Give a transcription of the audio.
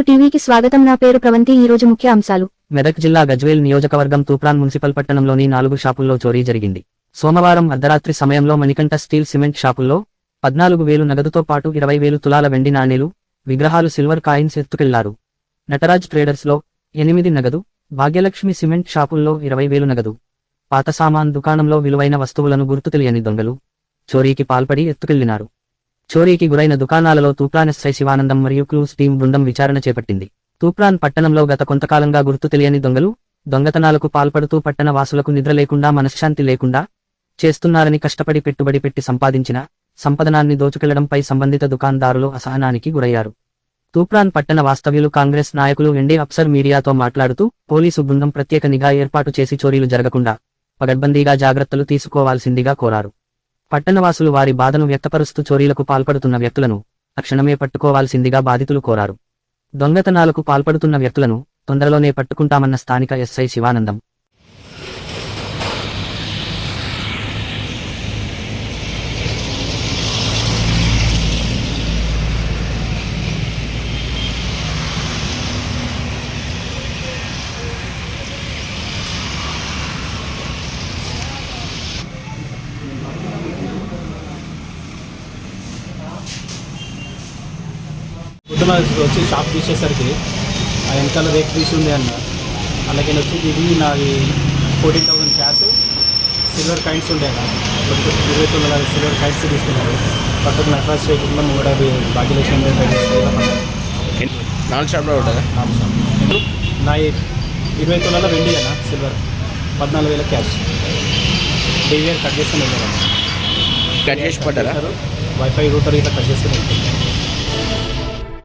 ఏటు టీవీకి స్వాగతం. నా పేరు ప్రవంతి. ఈ రోజు ముఖ్య అంశాలు. మెదక్ జిల్లా గజ్వేల్ నియోజకవర్గం తూప్రాన్ మున్సిపల్ పట్టణంలోని నాలుగు షాపుల్లో చోరీ జరిగింది. సోమవారం అర్ధరాత్రి సమయంలో మణికంఠ స్టీల్ సిమెంట్ షాపుల్లో పద్నాలుగు వేలు నగదుతో పాటు ఇరవై వేలు తులాల వెండి నాణేలు విగ్రహాలు సిల్వర్ కాయిన్స్ ఎత్తుకెళ్ళారు. నటరాజ్ ట్రేడర్స్లో ఎనిమిది నగదు భాగ్యలక్ష్మి సిమెంట్ షాపుల్లో ఇరవై వేలు నగదు. పాత సామాన్ దుకాణంలో విలువైన వస్తువులను గుర్తు తెలియని దొంగలు చోరీకి పాల్పడి ఎత్తుకెళ్ళినారు. చోరీకి గురైన దుకాణాలలో తూప్రాన్ ఎస్ఐ శివానందం మరియు క్లూస్ టీం బృందం విచారణ చేపట్టింది. తూప్రాన్ పట్టణంలో గత కొంతకాలంగా గుర్తు తెలియని దొంగలు దొంగతనాలకు పాల్పడుతూ పట్టణ వాసులకు నిద్ర లేకుండా మనశ్శాంతి లేకుండా చేస్తున్నారని కష్టపడి పెట్టుబడి పెట్టి సంపాదించిన సంపదనాన్ని దోచుకెళ్ళడంపై సంబంధిత దుకాణదారులు అసహనానికి గురయ్యారు. తూప్రాన్ పట్టణ వాస్తవ్యులు కాంగ్రెస్ నాయకులు ఎండే అప్సర్ మీడియాతో మాట్లాడుతూ పోలీసు బృందం ప్రత్యేక నిఘా ఏర్పాటు చేసి చోరీలు జరగకుండా పగడ్బందీగా జాగ్రత్తలు తీసుకోవాల్సిందిగా కోరారు. పట్టణవాసులు వారి బాధను వ్యక్తపరుస్తూ చోరీలకు పాల్పడుతున్న వ్యక్తులను తక్షణమే పట్టుకోవాల్సిందిగా బాధితులు కోరారు. దొంగతనాలకు పాల్పడుతున్న వ్యక్తులను తొందరలోనే పట్టుకుంటామన్న స్థానిక ఎస్ఐ శివానందం పొద్దున వచ్చి షాప్ తీసేసరికి ఆ వెనకాల రేక్ తీసి ఉంది అన్న. అలాగే వచ్చి ఇది నాది fourteen thousand cash silver coins ఉండే ఇరవై తొమ్మిది సిల్వర్ కాయిన్స్ తీసుకున్నారు పక్కన నటరాజ్ చేయకుండా కూడా భాగ్యలక్ష్మి నాలుగు షాప్లో. ఉంటుందా నా ఈ ఇరవై తొమ్మిదిలో వెండి అన్న సిల్వర్ పద్నాలుగు వేల క్యాష్. డీవీఆర్ కట్ చేసుకుని వెళ్ళాను కట్ చేసి పడ్డారా? వైఫై రూటర్ ఇట్లా కట్ చేసుకుని వెళ్తాను